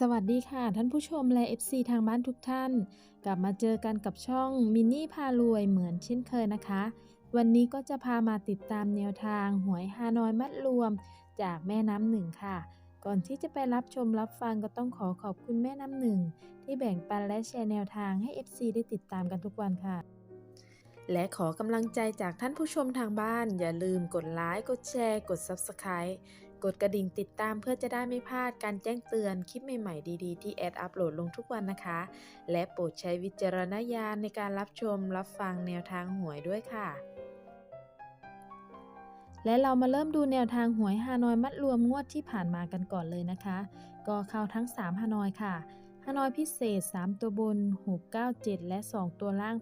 สวัสดีค่ะ ท่านผู้ชมและ FC ทางบ้านทุกท่าน กลับมาเจอกันกับช่องมินนี่พารวยเหมือนเช่นเคยนะคะ วันนี้ก็จะพามาติดตามแนวทางหวยฮานอยมัดรวม จากแม่น้ำหนึ่งค่ะ ก่อนที่จะไปรับชมรับฟังก็ต้องขอขอบคุณแม่น้ำหนึ่ง ที่แบ่งปันและแชร์แนวทางให้ FC ได้ติดตามกันทุกวันค่ะ และขอกำลังใจจากท่านผู้ชมทางบ้าน อย่าลืมกดไลค์กดแชร์ กด Subscribe กดกระดิ่งติดตามเพื่อจะได้ไม่พลาดการแจ้งเตือนคลิปใหม่ๆดีๆ ที่แอดอัปโหลดลงทุกวันนะคะ และโปรดใช้วิจารณญาณในการรับชมรับฟังแนวทางหวยด้วยค่ะ และเรามาเริ่มดูแนวทางหวยฮานอยมัดรวมงวดที่ผ่านมากันก่อนเลยนะคะ ก็เข้าทั้ง 3ฮานอยค่ะฮานอยพิเศษ 3 ตัวบน 697 และ 2 ตัวล่าง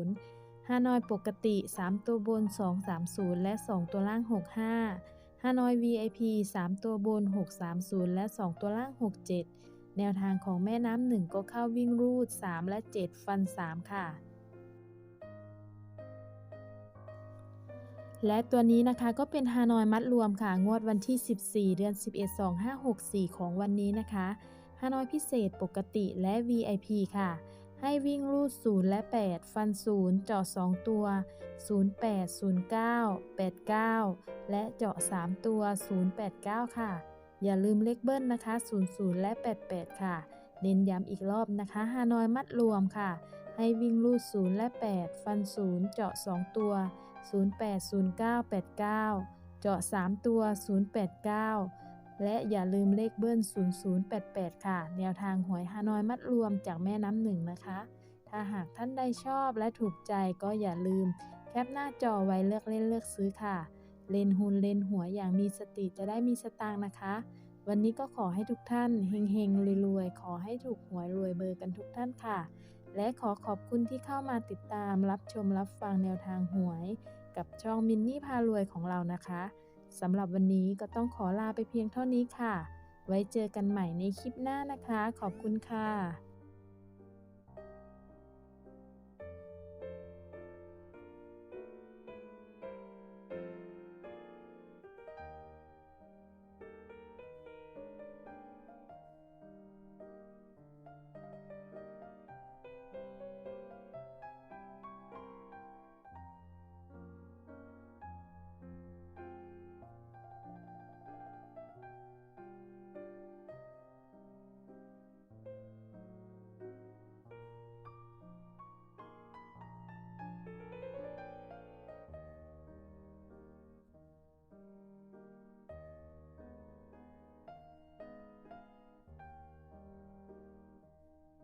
80ฮานอยปกติ 3 ตัวบน 230 และ 2 ตัวล่าง 65 ฮานอย VIP 3 ตัวบน 630 และ 2 ตัวล่าง 67 แนวทางของแม่น้ำหนึ่งก็เข้าวิ่งรูด 3 และ 7 ฟัน 3 ค่ะ และตัวนี้นะคะก็เป็นฮานอยมัดรวมค่ะ งวดวันที่ 14 เดือน 11 2564 ของวันนี้นะคะฮานอยพิเศษปกติและ VIP ค่ะ ให้วิ่งรูด 0 และ 8 ฟัน 0 เจาะ 2 ตัว 08 09 89 และเจาะ 3 ตัว 089 ค่ะ อย่าลืมเลขเบิ้ลนะคะ 00 และ 88 ค่ะ เน้นย้ำอีกรอบนะคะฮานอยมัดรวมค่ะ ให้วิ่งรูด 0 และ 8 ฟัน 0 เจาะ 2 ตัว 08 09 89 เจาะ 3 ตัว 089 และอย่าลืมเลขเบิ้ล 0088 ค่ะ แนวทางหวยฮานอยมัดรวมจากแม่น้ำหนึ่งนะคะ ถ้าหากท่านใดชอบและถูกใจก็อย่าลืม แคปหน้าจอไว้เลือกเล่นเลือกซื้อค่ะ เล่นหุ้นเล่นหัวอย่างมีสติจะได้มีสตางค์นะคะ วันนี้ก็ขอให้ทุกท่านเฮงๆรวยๆ ขอให้ถูกหวยรวยเบอร์กันทุกท่านค่ะ และขอขอบคุณที่เข้ามาติดตามรับชมรับฟังแนวทางหวย กับช่องมินนี่พารวยของเรานะคะ สำหรับวันนี้ก็ต้องขอลาไปเพียงเท่านี้ค่ะ ไว้เจอกันใหม่ในคลิปหน้านะคะ ขอบคุณค่ะ